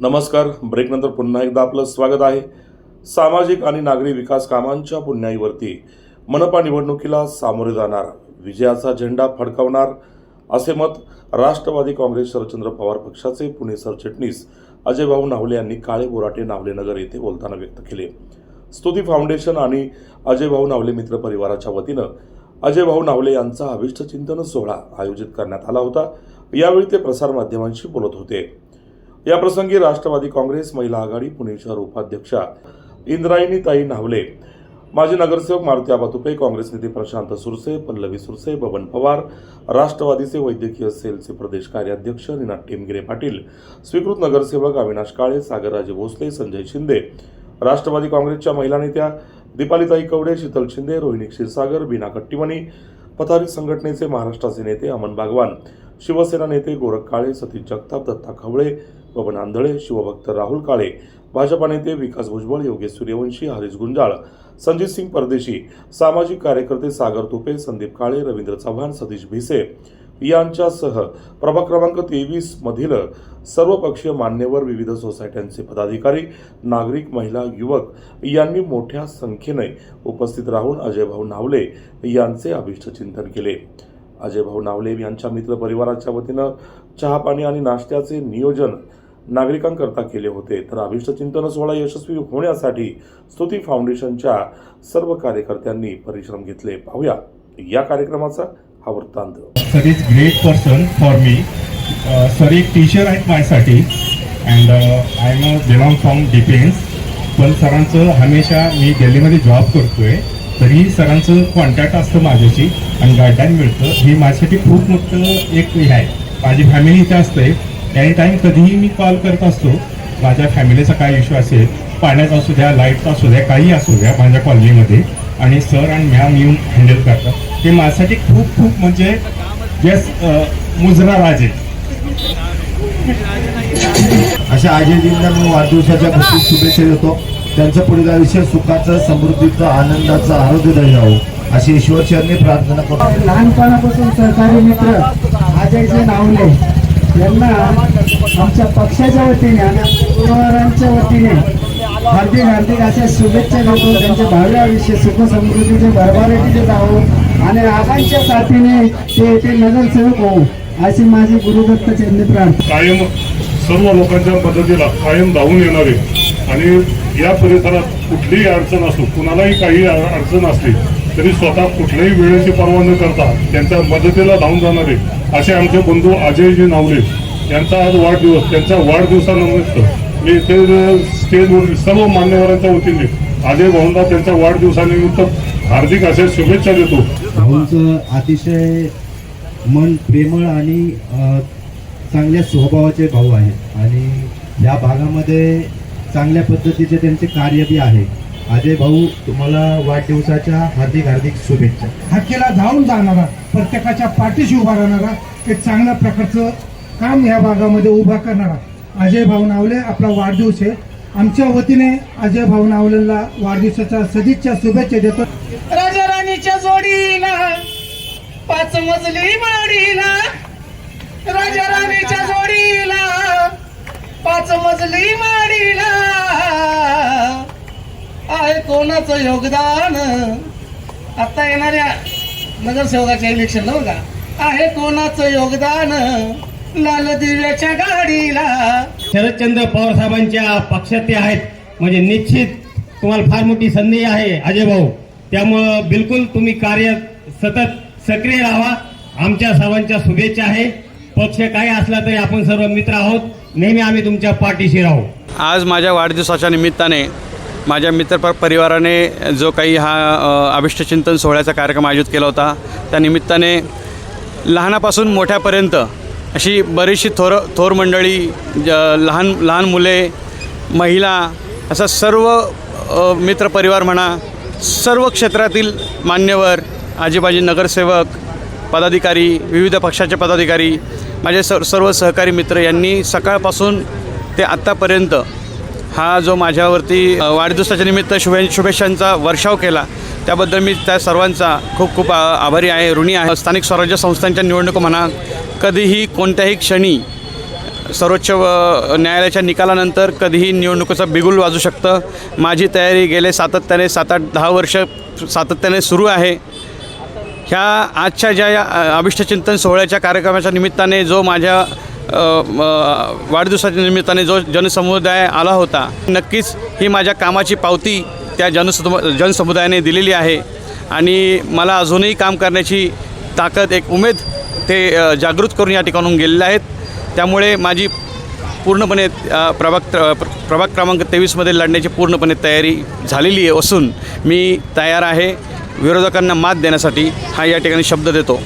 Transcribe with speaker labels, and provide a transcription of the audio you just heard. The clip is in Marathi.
Speaker 1: नमस्कार. ब्रेकनंतर पुन्हा एकदा आपलं स्वागत आहे. सामाजिक आणि नागरी विकास कामांच्या पुण्याईवरती मनपा निवडणुकीला सामोरे जाणार विजयाचा झेंडा फडकावणार असे मत राष्ट्रवादी काँग्रेस शरदचंद्र पवार पक्षाचे पुणे सरचिटणीस अजय भाऊ नावले यांनी काळे बोराटे नावलेनगर येथे बोलताना व्यक्त केले. स्तुती फाउंडेशन आणि अजय भाऊ नावले मित्र परिवाराच्या वतीनं अजय भाऊ नावले यांचा अभिष्ट चिंतन सोहळा आयोजित करण्यात आला होता. यावेळी ते प्रसारमाध्यमांशी बोलत होते. याप्रसंगी राष्ट्रवादी काँग्रेस महिला आघाडी पुणे शहर उपाध्यक्षा इंद्रायणीताई न्हावले माजी नगरसेवक मारुती आबा तुपे काँग्रेस नेते प्रशांत सुरसे पल्लवी सुरसे बबन पवार राष्ट्रवादीचे वैद्यकीय सेलचे प्रदेश कार्याध्यक्ष रिनाथ टेमगिरे पाटील स्वीकृत नगरसेवक अविनाश काळे सागरराजे भोसले संजय शिंदे राष्ट्रवादी काँग्रेसच्या महिला नेत्या दीपालीताई कवडे शीतल शिंदे रोहिणी क्षीरसागर बीना कट्टीमणी पथारी संघटनेचे महाराष्ट्राचे नेते अमन बागवान शिवसेना नेते गोरख काळे सतीश जगताप दत्ता खवळे पवन आंधळे शिवभक्त राहुल काळे भाजपा नेते विकास भुजबळ योगेश सूर्यवंशी हरीश गुंजाळ संजित सिंग परदेशी सामाजिक कार्यकर्ते सागर तुपे संदीप काळे रवींद्र चव्हाण सतीश भिसे यांच्यासह प्रभाग क्रमांक तेवीस मधील सर्वपक्षीय मान्यवर विविध सोसायट्यांचे पदाधिकारी नागरिक महिला युवक यांनी मोठ्या संख्येने उपस्थित राहून अजयभाऊ नावले यांचे अभिष्ट चिंतन केले. अजय भाऊ नावले यांच्या मित्र परिवाराच्या वतीनं चहापाणी आणि नाश्त्याचे नियोजन नागरिकांकरता केले होते. तर अभिष्ट चिंतन सोहळा यशस्वी होण्यासाठी स्तुती फाउंडेशनच्या सर्व कार्यकर्त्यांनी परिश्रम घेतले. पाहूया या कार्यक्रमाचा हा वृत्तांत.
Speaker 2: Sir is great person for me sir एक टीचर आहेत माझ्यासाठी. And I am a belong from defence पण सरांचं हमेशा मी दिल्लीमध्ये जॉब करतोय. तरी सरांचं कॉन्टॅक्ट असतं माझ्याशी. आणि गाईडलाईन मिळतं. हे माझ्यासाठी खूप मोठं एक हे आहे. माझी फॅमिली इथे असते. एनी टाईम कधीही मी कॉल करत असतो माझ्या फॅमिलीचा काय इश्यू असेल पाण्याचा असू द्या लाईटचा असू द्या काही असू द्या माझ्या कॉलनीमध्ये आणि सर आणि मॅम येऊन हँडल करतात. ते माझ्यासाठी खूप खूप म्हणजे जस मुजरा राजे
Speaker 3: अशा आजीजींना मी वाढदिवसाच्या खूप शुभेच्छा देतो. त्यांचं पुढील आयुष्य सुखाचं समृद्धीचं आनंदाचं आरोग्यदायी राहो अशी ईश्वरचरणी प्रार्थना करतो.
Speaker 4: लहानपणापासून सहकारी मित्र अजयचे नावले यांना आमच्या पक्षाच्या वतीने आणि आमच्या परिवारांच्या वतीने हार्दिक हार्दिक अशा शुभेच्छा देतो. त्यांचे भाव्या आयुष्य सुखसमृद्धीचे भरभराटीचे जावो आणि आबांच्या साथीने ते येथे नगरसेवक होऊ अशी माझी गुरुदत्त चरणी
Speaker 5: कायम सर्व लोकांच्या पद्धतीला कायम धावून येणारे आणि या परिसरात कुठलीही अडचण असो कुणालाही काही अडचण असली तरी स्वतः कुठल्याही वेळेची पर्वा न करता त्यांच्या मदतीला धावून जाणारे असे आमचे बंधू अजयजी नावले. यांचा आज वाढदिवस त्यांच्या वाढदिवसानिमित्त मी इथे स्टेजवरील सर्व मान्यवरांच्या वतीने अजय भाऊंना त्यांच्या वाढदिवसानिमित्त हार्दिक अशा शुभेच्छा देतो.
Speaker 3: भाऊंचं अतिशय मन प्रेमळ आणि चांगल्या स्वभावाचे भाऊ आहेत. आणि या भागामध्ये चांगल्या पद्धतीचे त्यांचे कार्य बी आहे. अजय भाऊ तुम्हाला वाढदिवसाच्या हार्दिक हार्दिक शुभेच्छा.
Speaker 6: हक्कीला धावून जाणारा प्रत्येकाच्या पाठीशी उभा राहणारा एक चांगल्या प्रकारचं काम या भागामध्ये उभा करणारा अजय भाऊ नावले आपला वाढदिवस आहे. आमच्या वतीने अजय भाऊ नावलेला वाढदिवसाच्या सदिच्छा शुभेच्छा देतो.
Speaker 4: राजा राणीच्या जोडीला पाच मजली माडीला. राजा राणीच्या जोडीला पाच मजली माडीला. कोणाचं योगदान? आता येणाऱ्या नगरसेवकाच्या इलेक्शनला बघा. आहे कोणाचं योगदान? लाल दिव्याच्या गाडीला.
Speaker 7: शरदचंद्र पवार साहेबांच्या पक्षात ते आहेत. म्हणजे निश्चित तुम्हाला फार मोठी संधी आहे अजय भाऊ. त्यामुळं बिलकुल तुम्ही कार्य सतत सक्रिय राहा. आमच्या सर्वांच्या शुभेच्छा आहे. पक्ष काही असला तरी आपण सर्व मित्र आहोत. नेहमी आम्ही तुमच्या पाठीशी राहू.
Speaker 8: आज माझ्या वाढदिवसाच्या निमित्ताने माझ्या मित्र परिवाराने जो काही हा अभिष्टचिंतन सोहळ्याचा कार्यक्रम आयोजित केला होता त्या निमित्ताने लहानापासून मोठ्यापर्यंत अशी बरीचशी थोर थोर मंडळी ज लहान लहान मुले महिला असा सर्व मित्र मित्रपरिवार म्हणा सर्व क्षेत्रातील मान्यवर आजीबाजी नगरसेवक पदाधिकारी विविध पक्षाचे पदाधिकारी माझे सर सर्व सहकारी मित्र यांनी सकाळपासून ते आत्तापर्यंत हा जो माझ्यावरती वाढदिवसाच्या निमित्त शुभे शुभेच्छांचा वर्षाव केला त्याबद्दल मी त्या सर्वांचा खूप खूप आभारी आहे ऋणी आहे. स्थानिक स्वराज्य संस्थांच्या निवडणूक म्हणा कधीही कोणत्याही क्षणी सर्वोच्च न्यायालयाच्या निकालानंतर कधीही निवडणुकीचं बिगुल वाजू शकतं. माझी तयारी गेले सातत्याने सात आठ दहा वर्ष सातत्याने सुरू आहे. ह्या आजच्या ज्या या, अभिष्टचिंतन सोहळ्याच्या कार्यक्रमाच्या निमित्ताने जो माझ्या वाढदिवसाच्या निमित्ताने जो जनसमुदाय आला होता नक्कीच ही माझ्या कामाची पावती त्या जनसमु जनसमुदायाने दिलेली आहे. आणि मला अजूनही काम करण्याची ताकद एक उमेद ते जागृत करून या ठिकाणून गेलेले आहेत. त्यामुळे माझी पूर्णपणे प्रभाग प्रभाग क्रमांक तेवीसमध्ये लढण्याची पूर्णपणे तयारी झालेली आहे असून मी तयार आहे. विरोधकांना मात देण्यासाठी हा या ठिकाणी शब्द देतो.